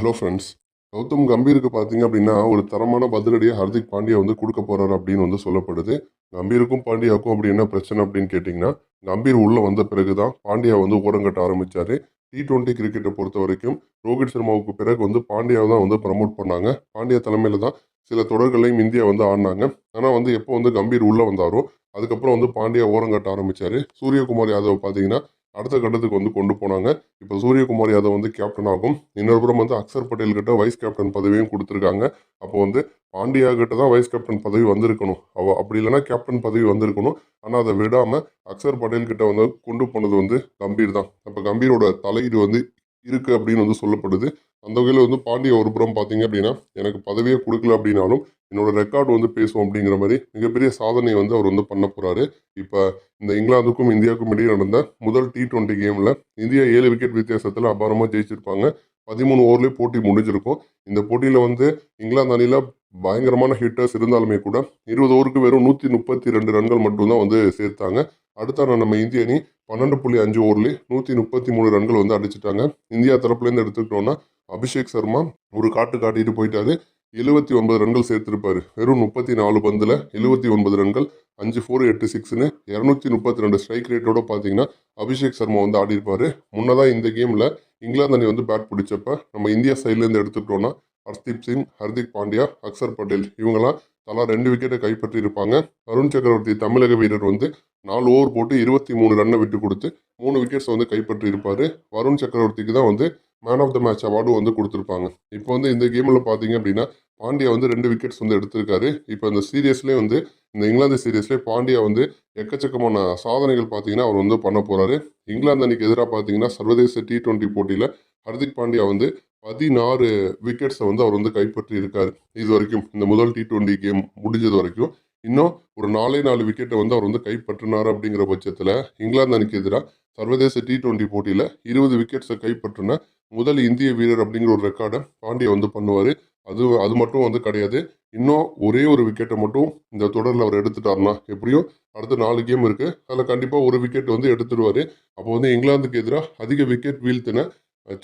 Hello friends Gautham கம்பீருக்கு பார்த்தீங்க அப்படின்னா ஒரு தரமான பதிலடியாக ஹர்திக் பாண்டியா வந்து கொடுக்க போகிறாரு அப்படின்னு வந்து சொல்லப்படுது. கம்பீருக்கும் பாண்டியாவுக்கும் அப்படி என்ன பிரச்சனை அப்படின்னு கேட்டிங்கன்னா கம்பீர் உள்ளே வந்த பிறகு தான் பாண்டியா வந்து ஓரங்கட்ட ஆரம்பித்தார் டி டுவெண்ட்டி கிரிக்கெட்டை பொறுத்த வரைக்கும் ரோஹித் சர்மாவுக்கு பிறகு வந்து பாண்டியாவை தான் வந்து ப்ரமோட் பண்ணாங்க. பாண்டியா தலைமையில் தான் சில தொடர்களையும் இந்தியா வந்து ஆடினாங்க. ஆனால் வந்து எப்போ வந்து கம்பீர் உள்ளே வந்தாரோ அதுக்கப்புறம் வந்து பாண்டியா ஓரங்கட்ட ஆரம்பித்தார் சூரியகுமார் யாதவ் பார்த்தீங்கன்னா அடுத்த கட்டத்துக்கு வந்து கொண்டு போனாங்க. இப்போ சூரியகுமார் யாதவ் வந்து கேப்டன் ஆகும். இன்னொரு புறம் வந்து அக்சர் பட்டேல் கிட்ட வைஸ் கேப்டன் பதவியும் கொடுத்துருக்காங்க. அப்போ வந்து பாண்டியா கிட்ட தான் வைஸ் கேப்டன் பதவி வந்திருக்கணும். அவ அப்படி இல்லைன்னா கேப்டன் பதவி வந்திருக்கணும். ஆனால் அதை விடாமல் அக்சர் பட்டேல் கிட்ட வந்து கொண்டு போனது வந்து கம்பீர் தான். அப்போ கம்பீரோட தலையீடு வந்து இருக்கு அப்படின்னு வந்து சொல்லப்படுது. அந்த வகையில் வந்து பாண்டிய ஒரு புறம் பார்த்தீங்க அப்படின்னா எனக்கு பதவியே கொடுக்கல அப்படின்னாலும் என்னோட ரெக்கார்டு வந்து பேசுவோம் அப்படிங்கிற மாதிரி மிகப்பெரிய சாதனை வந்து அவர் வந்து பண்ண போகிறாரு இப்போ இந்த இங்கிலாந்துக்கும் இந்தியாவுக்கும் இடையே நடந்த முதல் டி டுவெண்ட்டி கேமில் இந்தியா ஏழு விக்கெட் வித்தியாசத்தில் அபாரமாக ஜெயிச்சிருப்பாங்க. பதிமூணு ஓவர்லேயே போட்டி முடிஞ்சிருக்கும். இந்த போட்டியில் வந்து இங்கிலாந்து அணியில் பயங்கரமான ஹிட்டர்ஸ் இருந்தாலுமே கூட இருபது ஓவருக்கு வெறும் நூற்றி முப்பத்தி ரெண்டு ரன்கள் மட்டும்தான் வந்து சேர்த்தாங்க. அடுத்த நம்ம இந்திய அணி பன்னெண்டு புள்ளி அஞ்சு ஓவர்லேயே நூற்றி முப்பத்தி மூணு ரன்கள் வந்து அடிச்சிட்டாங்க. இந்தியா தரப்புலேருந்து எடுத்துக்கிட்டோன்னா அபிஷேக் சர்மா ஒரு காட்டு காட்டிட்டு போயிட்டாரு. எழுபத்தி ஒன்பது ரன்கள் சேர்த்திருப்பாரு. வெறும் முப்பத்தி நாலு பந்தில் எழுபத்தி ஒன்பது ரன்கள் அஞ்சு ஃபோர் எட்டு சிக்ஸ்னு இரநூத்தி முப்பத்தி ரெண்டு ஸ்ட்ரைக் ரேட்டோட பார்த்தீங்கன்னா அபிஷேக் சர்மா வந்து ஆடிருப்பாரு முன்னதாக இந்த கேமில் இங்கிலாந்து அணி வந்து பேட் பிடிச்சப்ப நம்ம இந்தியா சைட்லேருந்து எடுத்துக்கிட்டோம்னா ஹர்தீப் சிங் ஹர்திக் பாண்டியா அக்சர் பட்டேல் இவங்கெல்லாம் தலா ரெண்டு விக்கெட்டை கைப்பற்றியிருப்பாங்க. அருண் சக்கரவர்த்தி தமிழக வீரர் வந்து நாலு ஓவர் போட்டு இருபத்தி மூணு ரன்னை விட்டு கொடுத்து மூணு விக்கெட்ஸை வந்து கைப்பற்றியிருப்பார். வருண் சக்கரவர்த்திக்கு தான் வந்து மேன் ஆஃப் த மேட்ச் அவார்டும் வந்து கொடுத்துருப்பாங்க. இப்போ வந்து இந்த கேமில் பார்த்தீங்க அப்படின்னா பாண்டியா வந்து ரெண்டு விக்கெட்ஸ் வந்து எடுத்திருக்காரு. இப்போ இந்த சீரியஸ்லேயே வந்து இந்த இங்கிலாந்து சீரியஸ்லேயே பாண்டியா வந்து எக்கச்சக்கமான சாதனைகள் பார்த்தீங்கன்னா அவர் வந்து பண்ண போகிறாரு இங்கிலாந்து அன்றைக்கி எதிராக பார்த்தீங்கன்னா சர்வதேச டி டுவெண்ட்டி போட்டியில் ஹர்திக் பாண்டியா வந்து பதினாறு விக்கெட்ஸை வந்து அவர் வந்து கைப்பற்றி இருக்கார் இது வரைக்கும் இந்த முதல் டி ட்வெண்ட்டி கேம் முடிஞ்சது வரைக்கும். இன்னும் ஒரு நாலே நாலு விக்கெட்டை வந்து அவர் வந்து கைப்பற்றினார் அப்படிங்கிற பட்சத்தில் இங்கிலாந்து அணிக்கு எதிராக சர்வதேச டி டுவெண்ட்டி போட்டியில் இருபது விக்கெட்ஸை கைப்பற்றின முதல் இந்திய வீரர் அப்படிங்கிற ஒரு ரெக்கார்டை பாண்டியா வந்து பண்ணுவார். அது அது மட்டும் வந்து கிடையாது. இன்னும் ஒரே ஒரு விக்கெட்டை மட்டும் இந்த தொடரில் அவர் எடுத்துட்டார்னா எப்படியும் அடுத்த நாலு கேம் இருக்குது அதில் கண்டிப்பாக ஒரு விக்கெட் வந்து எடுத்துடுவார். அப்போ வந்து இங்கிலாந்துக்கு எதிராக அதிக விக்கெட் வீழ்த்தின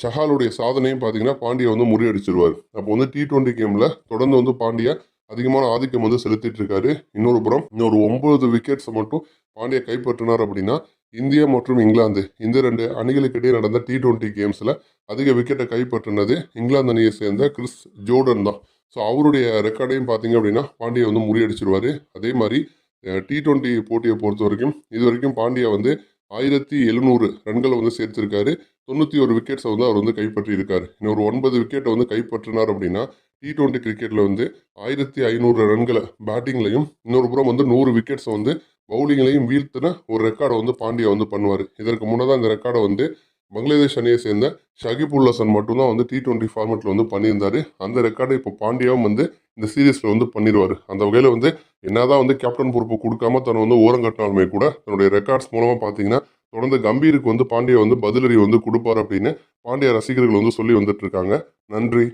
சஹாலுடைய சாதனையும் பார்த்தீங்கன்னா பாண்டியா வந்து முறியடிச்சிருவார். அப்போ வந்து டி டுவெண்ட்டி கேமில் தொடர்ந்து வந்து பாண்டியா அதிகமான ஆதிக்கம் வந்து செலுத்திட்டு இருக்காரு. இன்னொரு புறம் இன்னொரு ஒன்பது விக்கெட்ஸை மட்டும் பாண்டியா கைப்பற்றினார் அப்படின்னா இந்தியா மற்றும் இங்கிலாந்து இந்த ரெண்டு அணிகளுக்கு இடையே நடந்த டி டுவெண்ட்டி கேம்ஸில் அதிக விக்கெட்டை கைப்பற்றினது இங்கிலாந்து அணியை சேர்ந்த கிறிஸ் ஜோர்டன் தான். ஸோ அவருடைய ரெக்கார்டையும் பார்த்தீங்க அப்படின்னா பாண்டியா வந்து முறியடிச்சிருவார். அதே மாதிரி டி டுவெண்ட்டி போட்டியை பொறுத்த வரைக்கும் இது வரைக்கும் பாண்டியா வந்து ஆயிரத்தி எழுநூறு ரன்களை வந்து சேர்த்திருக்காரு. தொண்ணூற்றி ஒரு விக்கெட்ஸை வந்து அவர் வந்து கைப்பற்றியிருக்கார். இன்னும் இன்னொரு ஒன்பது விக்கெட்டை வந்து கைப்பற்றினார் அப்படின்னா டி டுவெண்ட்டி கிரிக்கெட்டில் வந்து ஆயிரத்தி ஐநூறு ரன்களை பேட்டிங்லையும் இன்னொரு புறம் வந்து நூறு விக்கெட்ஸை வந்து பவுலிங்லையும் வீழ்த்தின ஒரு ரெக்கார்டை வந்து பாண்டியா வந்து பண்ணுவார். இதற்கு முன்னதாக இந்த ரெக்கார்டை வந்து பங்களாதேஷ் அணியை சேர்ந்த ஷகிப் ஹசன் மட்டும்தான் வந்து டி டுவெண்ட்டி ஃபார்மேட்டில் வந்து பண்ணியிருந்தார். அந்த ரெக்கார்டை இப்போ பாண்டியாவும் வந்து இந்த சீரீஸில் வந்து பண்ணிடுவார் அந்த வகையில் வந்து என்னதான் வந்து கேப்டன் பொறுப்பு கொடுக்காம தன்னை வந்து ஓரம் கட்டினாலுமே கூட தன்னுடைய ரெக்கார்ட்ஸ் மூலமாக பார்த்தீங்கன்னா தொடர்ந்து கம்பீருக்கு வந்து பாண்டியா வந்து பதிலடி வந்து கொடுப்பார் அப்படின்னு பாண்டியா ரசிகர்கள் வந்து சொல்லி வந்துட்டு இருக்காங்க. நன்றி.